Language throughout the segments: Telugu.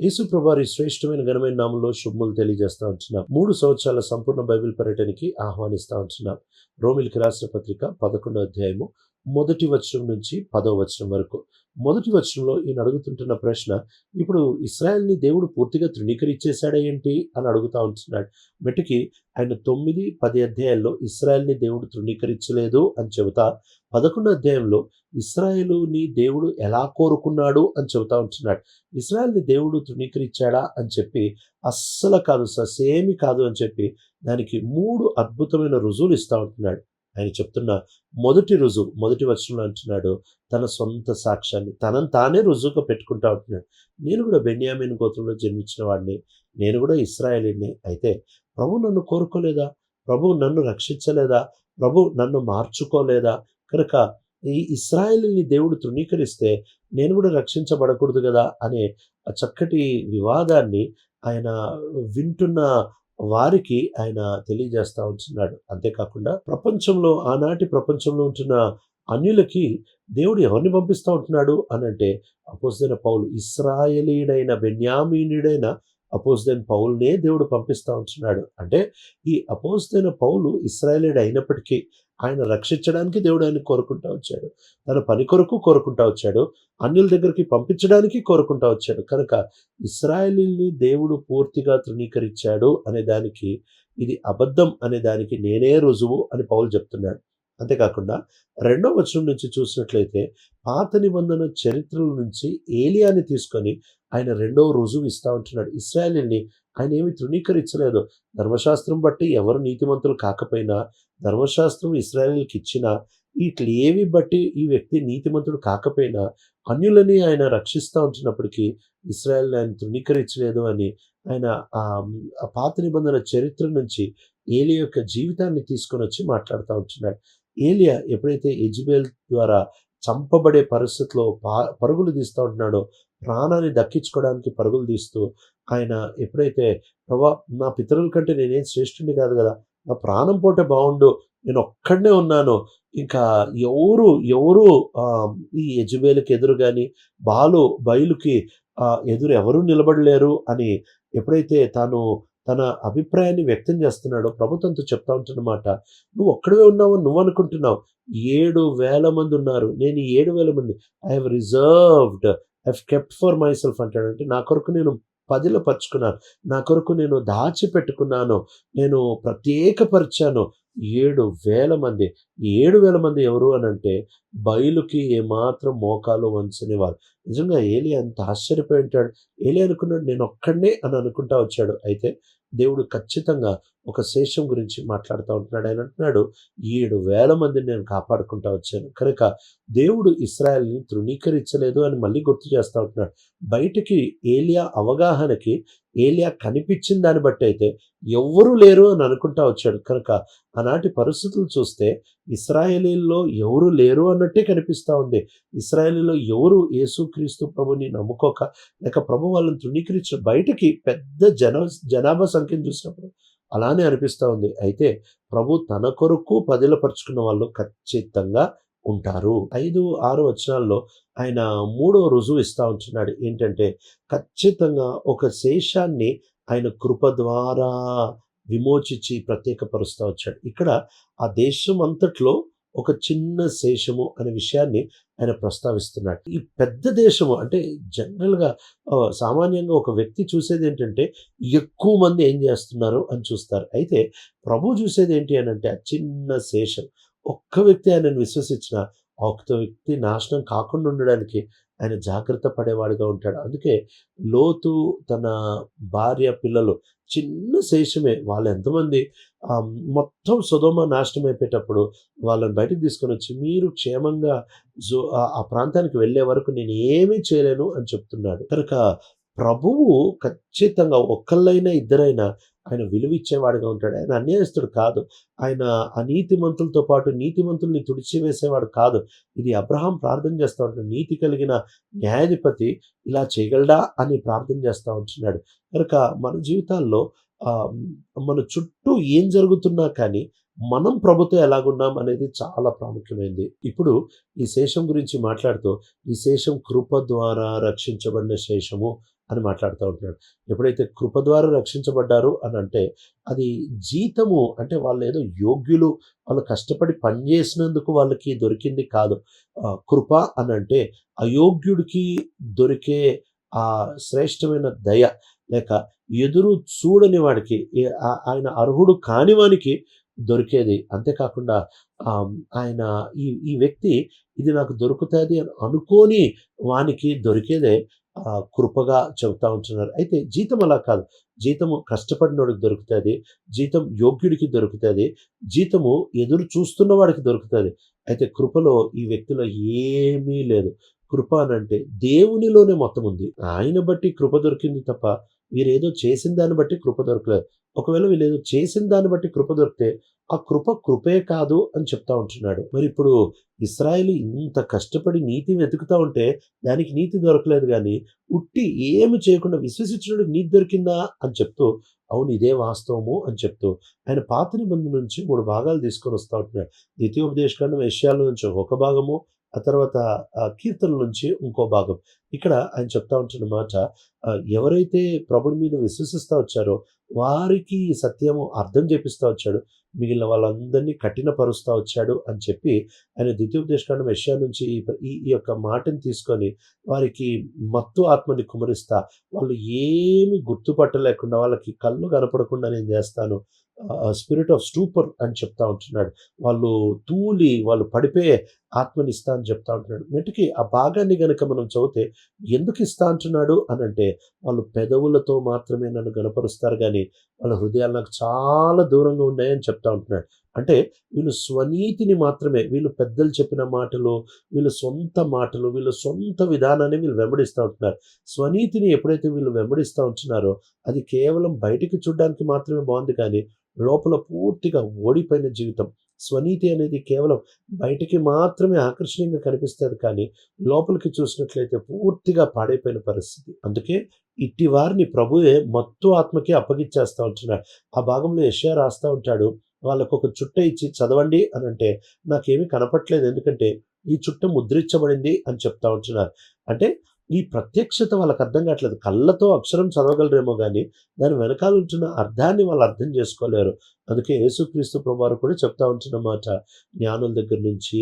యేసు ప్రభారి శ్రేష్టమైన ఘనమైన నామంలో శుభములు తెలియజేస్తా ఉంటున్నాం. మూడు సంవత్సరాల సంపూర్ణ బైబిల్ పర్యటనకి ఆహ్వానిస్తా ఉంటున్నాం. రోమిల్కి రాసిన పత్రిక పదకొండో అధ్యాయము మొదటి వచనం నుంచి పదో వచనం వరకు. మొదటి వచనంలో ఈయన అడుగుతుంటున్న ప్రశ్న ఇప్పుడు ఇస్రాయల్ని దేవుడు పూర్తిగా తృణీకరించేశాడా ఏంటి? అని అడుగుతా ఉంటున్నాడు. మెట్టుకి ఆయన తొమ్మిది పది అధ్యాయాల్లో ఇస్రాయల్ని దేవుడు తృణీకరించలేదు అని చెబుతా పదకొండు అధ్యాయంలో ఇస్రాయేలుని దేవుడు ఎలా కోరుకున్నాడు అని చెబుతా ఉంటున్నాడు. ఇస్రాయల్ని దేవుడు తృణీకరించాడా అని చెప్పి అస్సలు కాదు ససేమి కాదు అని చెప్పి దానికి మూడు అద్భుతమైన రుజువులు ఇస్తూ ఉంటున్నాడు. ఆయన చెప్తున్న మొదటి రుజువు మొదటి వచనంలో అంటున్నాడు తన సొంత సాక్ష్యాన్ని తనను తానే రుజువుగా పెట్టుకుంటా ఉంటున్నాడు. నేను కూడా బెన్యామిన్ గోత్రంలో జన్మించిన వాడిని నేను కూడా ఇస్రాయలీని. అయితే ప్రభు నన్ను కోరుకోలేదా? ప్రభు నన్ను రక్షించలేదా? ప్రభు నన్ను మార్చుకోలేదా? కనుక ఈ ఇస్రాయలీని దేవుడు తృణీకరిస్తే నేను కూడా రక్షించబడకూడదు కదా? అనే చక్కటి వివాదాన్ని ఆయన వింటున్న వారికి ఆయన తెలియజేస్తా ఉంటున్నాడు. అంతేకాకుండా ప్రపంచంలో ఆనాటి ప్రపంచంలో ఉంటున్న అన్యులకి దేవుడు ఎవరిని పంపిస్తూ ఉంటున్నాడు అని అంటే అపోజిన పౌలు ఇస్రాయలీడైన బెన్యామీనుడైన అపోజిదైన పౌల్నే దేవుడు పంపిస్తూ ఉంటున్నాడు. అంటే ఈ అపోజిదైన పౌలు ఇస్రాయలీడ్ అయినప్పటికీ ఆయన రక్షించడానికి దేవుడు ఆయన కోరుకుంటా వచ్చాడు. తన పని కొరకు కోరుకుంటా వచ్చాడు. అన్యుల దగ్గరికి పంపించడానికి కోరుకుంటా వచ్చాడు. కనుక ఇస్రాయలీల్ని దేవుడు పూర్తిగా తృణీకరించాడు అనే దానికి ఇది అబద్ధం అనే దానికి నేనే రుజువు అని పౌలు చెప్తున్నాడు. అంతేకాకుండా రెండో వచనం నుంచి చూసినట్లయితే పాత నిబంధన చరిత్రల నుంచి ఏలియాని తీసుకొని ఆయన రెండో రుజువు ఇస్తా ఉంటున్నాడు. ఇస్రాయలీని ఆయన ఏమి తృణీకరించలేదు. ధర్మశాస్త్రం బట్టి ఎవరు నీతిమంతులు కాకపోయినా ధర్మశాస్త్రం ఇస్రాయలీకి ఇచ్చిన వీటిని ఏవి బట్టి ఈ వ్యక్తి నీతిమంతుడు కాకపోయినా అన్యులని ఆయన రక్షిస్తూ ఉంటున్నప్పటికీ ఇస్రాయల్ని ఆయన తృణీకరించలేదు అని ఆయన ఆ పాత నిబంధన చరిత్ర నుంచి ఏలియా యొక్క జీవితాన్ని తీసుకొని వచ్చి మాట్లాడుతూ ఉంటున్నాడు. ఏలియా ఎప్పుడైతే ఎజ్బేల్ ద్వారా చంపబడే పరిస్థితిలో పరుగులు తీస్తూ ఉంటున్నాడో ప్రాణాన్ని దక్కించుకోవడానికి పరుగులు తీస్తూ ఆయన ఎప్పుడైతే ప్రభా నా పితరుల కంటే నేనేం శ్రేష్ఠుని కాదు కదా నా ప్రాణం పోటే బాగుండు నేను ఒక్కడనే ఉన్నాను. ఇంకా ఎవరు ఎవరు ఈ యజుబేలుకి ఎదురు కానీ బాలు బయలుకి ఎదురు ఎవరు నిలబడలేరు అని ఎప్పుడైతే తాను తన అభిప్రాయాన్ని వ్యక్తం చేస్తున్నాడు ప్రభుత్వంతో చెప్తా ఉంటున్నమాట నువ్వు ఒక్కడే ఉన్నావు నువ్వు అనుకుంటున్నావు. ఏడు వేల మంది ఉన్నారు. నేను ఏడు వేల మంది I have reserved I kept for myself అంటాడంటే నా కొరకు నేను పదిలో పరుచుకున్నాను నా కొరకు నేను దాచిపెట్టుకున్నాను. నేను ప్రత్యేకపరిచాను. ఏడు వేల మంది. ఏడు వేల మంది ఎవరు అని అంటే బయలుకి ఏమాత్రం మోకాలు వంచని వాళ్ళు నిజంగా ఏలి అంత ఆశ్చర్యపోయి ఉంటాడు. ఏలి అనుకున్నాడు నేను ఒక్కడనే అని అనుకుంటా వచ్చాడు. అయితే దేవుడు ఖచ్చితంగా ఒక శేషం గురించి మాట్లాడుతూ ఉంటున్నాడు. ఆయన అంటున్నాడు ఏడు వేల మందిని నేను కాపాడుకుంటా వచ్చాను. కనుక దేవుడు ఇస్రాయల్ని తృణీకరించలేదు అని మళ్ళీ గుర్తు చేస్తూ ఉంటున్నాడు. బయటికి ఏలియా అవగాహనకి ఏలియా కనిపించిన దాన్ని బట్టి అయితే ఎవ్వరూ లేరు అని అనుకుంటా వచ్చాడు. కనుక ఆనాటి పరిస్థితులు చూస్తే ఇస్రాయేలీల్లో ఎవరు లేరు అన్నట్టే కనిపిస్తూ ఉంది. ఇస్రాయేలీలో ఎవరు యేసుక్రీస్తు ప్రభుని నమ్ముకోక లేక ప్రభు వాళ్ళని తృణీకరించిన బయటకి పెద్ద జన జనాభా సంఖ్యను చూసినప్పుడు అలానే అనిపిస్తూ ఉంది. అయితే ప్రభు తన కొరకు పదిలపరుచుకున్న వాళ్ళు ఖచ్చితంగా ఉంటారు. ఐదు ఆరు వచనాల్లో ఆయన మూడో రుజువు ఇస్తా ఉంటున్నాడు. ఏంటంటే ఖచ్చితంగా ఒక శేషాన్ని ఆయన కృప ద్వారా విమోచించి ప్రత్యేకపరుస్తూ వచ్చాడు. ఇక్కడ ఆ దేశం అంతట్లో ఒక చిన్న శేషము అనే విషయాన్ని ఆయన ప్రస్తావిస్తున్నాడు. ఈ పెద్ద దేశము అంటే జనరల్గా సామాన్యంగా ఒక వ్యక్తి చూసేది ఏంటంటే ఎక్కువ మంది ఏం చేస్తున్నారు అని చూస్తారు. అయితే ప్రభు చూసేది ఏంటి అని అంటే ఆ చిన్న శేషం. ఒక్క వ్యక్తి ఆయనను విశ్వసించిన ఒక్క వ్యక్తి నాశనం కాకుండా ఉండడానికి ఆయన జాగ్రత్త పడేవాడిగా ఉంటాడు. అందుకే లోతు తన భార్య పిల్లలు చిన్న శేషమే. వాళ్ళు ఎంతమంది మొత్తం సుధోమ నాశనం అయిపోయేటప్పుడు వాళ్ళని బయటకు తీసుకొని వచ్చి మీరు క్షేమంగా జో ఆ ప్రాంతానికి వెళ్ళే వరకు నేను ఏమీ చేయలేను అని చెప్తున్నాడు. కనుక ప్రభువు ఖచ్చితంగా ఒక్కళ్ళైనా ఇద్దరైనా ఆయన విలువ ఇచ్చేవాడుగా ఉంటాడు. ఆయన అన్యాయస్తుడు కాదు. ఆయన అనీతిమంతులతో పాటు నీతిమంతుల్ని తుడిచివేసేవాడు కాదు. ఇది అబ్రహాం ప్రార్థన చేస్తూ ఉంటాడు. నీతి కలిగిన న్యాయాధిపతి ఇలా చేయగలడా అని ప్రార్థన చేస్తూ ఉంటున్నాడు. కనుక మన జీవితాల్లో మన చుట్టూ ఏం జరుగుతున్నా కానీ మనం ప్రభుత్వం ఎలాగున్నాం అనేది చాలా ప్రాముఖ్యమైనది ఇప్పుడు ఈ శేషం గురించి మాట్లాడుతూ ఈ శేషం కృప ద్వారా రక్షించబడిన శేషము అని మాట్లాడుతూ ఉంటున్నాడు. ఎప్పుడైతే కృప ద్వారా రక్షించబడ్డారు అని అంటే అది జీతము అంటే వాళ్ళు ఏదో యోగ్యులు వాళ్ళు కష్టపడి పనిచేసినందుకు వాళ్ళకి దొరికింది కాదు. కృప అని అంటే అయోగ్యుడికి దొరికే ఆ శ్రేష్టమైన దయ. లేక ఎదురు చూడని వాడికి ఆయన అర్హుడు కాని వానికి దొరికేది. అంతేకాకుండా ఆయన ఈ ఈ వ్యక్తి ఇది నాకు దొరుకుతుంది అని అనుకోని వానికి దొరికేదే కృపగా చెబుతా ఉంటున్నారు. అయితే జీతం అలా కాదు. జీతము కష్టపడినోడికి దొరుకుతుంది. జీతం యోగ్యుడికి దొరుకుతుంది. జీతము ఎదురు చూస్తున్న వాడికి దొరుకుతుంది. అయితే కృపలో ఈ వ్యక్తిలో ఏమీ లేదు. కృప అనంటే దేవునిలోనే మొత్తం ఉంది. ఆయన బట్టి కృప దొరికింది తప్ప వీరేదో చేసిన దాన్ని బట్టి కృప దొరకలేదు. ఒకవేళ వీళ్ళు ఏదో చేసిన దాన్ని బట్టి కృప దొరికితే ఆ కృప కృపే కాదు అని చెప్తా ఉంటున్నాడు. మరి ఇప్పుడు ఇస్రాయేల్ ఇంత కష్టపడి నీతి వెతుకుతా ఉంటే దానికి నీతి దొరకలేదు కానీ ఉట్టి ఏమి చేయకుండా విశ్వసించడానికి నీతి దొరికిందా అని చెప్తూ అవును ఇదే వాస్తవము అని చెప్తూ ఆయన పాత నిబంధన నుంచి మూడు భాగాలు తీసుకొని వస్తూ ఉంటున్నాడు. ద్వితీయోపదేశకాండం విషయాల నుంచి ఒక భాగము ఆ తర్వాత కీర్తనల నుంచి ఇంకో భాగం. ఇక్కడ ఆయన చెప్తా ఉంటున్న మాట ఎవరైతే ప్రభుని మీద విశ్వసిస్తూ వచ్చారో వారికి సత్యము అర్థం చేపిస్తూ వచ్చాడు. మిగిలిన వాళ్ళందరినీ కఠినపరుస్తూ వచ్చాడు అని చెప్పి ఆయన ద్వితీయోపదేశకాండం విషయాల నుంచి ఈ ఈ ఈ యొక్క మాటను తీసుకొని వారికి మత్తు ఆత్మని కుమరిస్తా వాళ్ళు ఏమి గుర్తుపట్టలేకుండా వాళ్ళకి కళ్ళు కనపడకుండా నేను చేస్తాను స్పిరిట్ ఆఫ్ స్టూపర్ అని చెప్తా ఉంటున్నాడు. వాళ్ళు తూలి వాళ్ళు పడిపోయే ఆత్మని ఇస్తా అని చెప్తా ఉంటున్నాడు. మెటుకి ఆ భాగాన్ని గనక మనం చదివితే ఎందుకు ఇస్తా అంటున్నాడు అని అంటే వాళ్ళు పెదవులతో మాత్రమే నన్ను గనపరుస్తారు కానీ వాళ్ళ హృదయాలు నాకు చాలా దూరంగా ఉన్నాయని చెప్తా ఉంటున్నాడు. అంటే వీళ్ళు స్వనీతిని మాత్రమే వీళ్ళు పెద్దలు చెప్పిన మాటలు వీళ్ళ సొంత మాటలు వీళ్ళ సొంత విధానాన్ని వీళ్ళు వెంబడిస్తూ ఉంటున్నారు. స్వనీతిని ఎప్పుడైతే వీళ్ళు వెంబడిస్తూ ఉంటున్నారో అది కేవలం బయటికి చూడడానికి మాత్రమే బాగుంది కానీ లోపల పూర్తిగా ఓడిపోయిన జీవితం. స్వనీతి అనేది కేవలం బయటికి మాత్రమే ఆకర్షణీయంగా కనిపిస్తుంది కానీ లోపలికి చూసినట్లయితే పూర్తిగా పాడైపోయిన పరిస్థితి. అందుకే ఇట్టి వారిని ప్రభువే మత్తు ఆత్మకి అప్పగిచ్చేస్తూ ఉంటున్నాడు. ఆ భాగంలో యశ్యా రాస్తూ ఉంటాడు వాళ్ళకు ఒక చుట్ట ఇచ్చి చదవండి అని అంటే నాకేమీ కనపట్లేదు ఎందుకంటే ఈ చుట్ట ముద్రించబడింది అని చెప్తా ఉంటున్నారు. అంటే ఈ ప్రత్యక్షత వాళ్ళకి అర్థం కావట్లేదు. కళ్ళతో అక్షరం చదవగలరేమో కానీ దాని వెనకాల ఉంటున్న అర్థాన్ని వాళ్ళు అర్థం చేసుకోలేరు. అందుకే యేసుక్రీస్తు ప్రభువారు కూడా చెప్తా ఉంటున్న మాట జ్ఞానుల దగ్గర నుంచి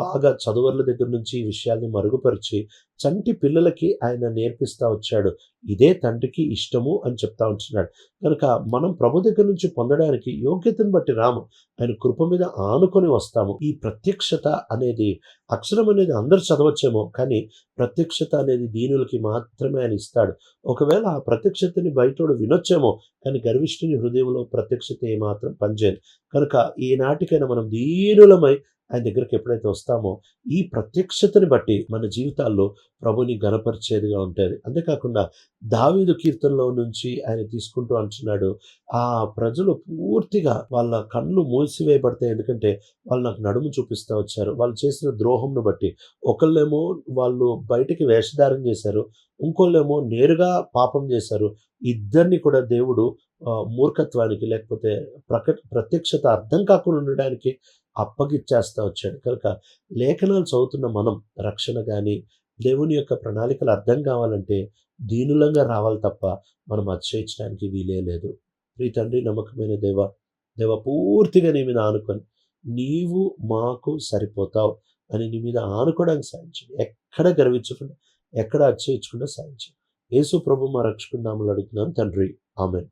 బాగా చదువర్ల దగ్గర నుంచి ఈ విషయాల్ని మరుగుపరిచి చంటి పిల్లలకి ఆయన నేర్పిస్తా వచ్చాడు. ఇదే తండ్రికి ఇష్టము అని చెప్తా ఉంటున్నాడు. కనుక మనం ప్రభు దగ్గర నుంచి పొందడానికి యోగ్యతను బట్టి రాము ఆయన కృప మీద ఆనుకొని వస్తాము. ఈ ప్రత్యక్షత అనేది అక్షరం అనేది అందరు చదవచ్చేమో కానీ ప్రత్యక్షత అనేది దీనులకి మాత్రమే ఆయన ఇస్తాడు. ఒకవేళ ఆ ప్రత్యక్షతని బయటోడు వినొచ్చేమో కానీ గర్విష్ఠుని హృదయంలో ప్రత్యక్షత ఏమాత్రం పనిచేయదు. కనుక ఈనాటికైనా మనం దీనులమై ఆయన దగ్గరికి ఎప్పుడైతే వస్తామో ఈ ప్రత్యక్షతని బట్టి మన జీవితాల్లో ప్రభుని గనపరిచేదిగా ఉంటుంది అంతేకాకుండా దావీదు కీర్తనలో నుంచి ఆయన తీసుకుంటూ అంటున్నాడు ఆ ప్రజలు పూర్తిగా వాళ్ళ కళ్ళు మూసివేయబడతాయి. ఎందుకంటే వాళ్ళు నాకు నడుము చూపిస్తూ వచ్చారు. వాళ్ళు చేసిన ద్రోహంను బట్టి ఒకళ్ళేమో వాళ్ళు బయటికి వేషధారం చేశారు ఇంకోళ్ళేమో నేరుగా పాపం చేశారు. ఇద్దరిని కూడా దేవుడు మూర్ఖత్వానికి లేకపోతే ప్రక ప్రత్యక్షత అర్థం కాకుండా ఉండడానికి అప్పగిచ్చేస్తా వచ్చాడు కనుక లేఖనాలు చదువుతున్న మనం రక్షణ కానీ దేవుని యొక్క ప్రణాళికలు అర్థం కావాలంటే దీనులంగా రావాలి తప్ప మనం అతిశయించడానికి వీలే లేదు. ప్రీ తండ్రి నమ్మకమైన దేవ దేవ పూర్తిగా నీ మీద ఆనుకొని నీవు మాకు సరిపోతావు అని నీ మీద ఆనుకోవడానికి సాధించండి. ఎక్కడ గర్వించకుండా ఎక్కడ అతిశయించకుండా సాధించండి. యేసు ప్రభు మా రక్షకుడు అడుగుతున్నాం. తండ్రి ఆమెన్.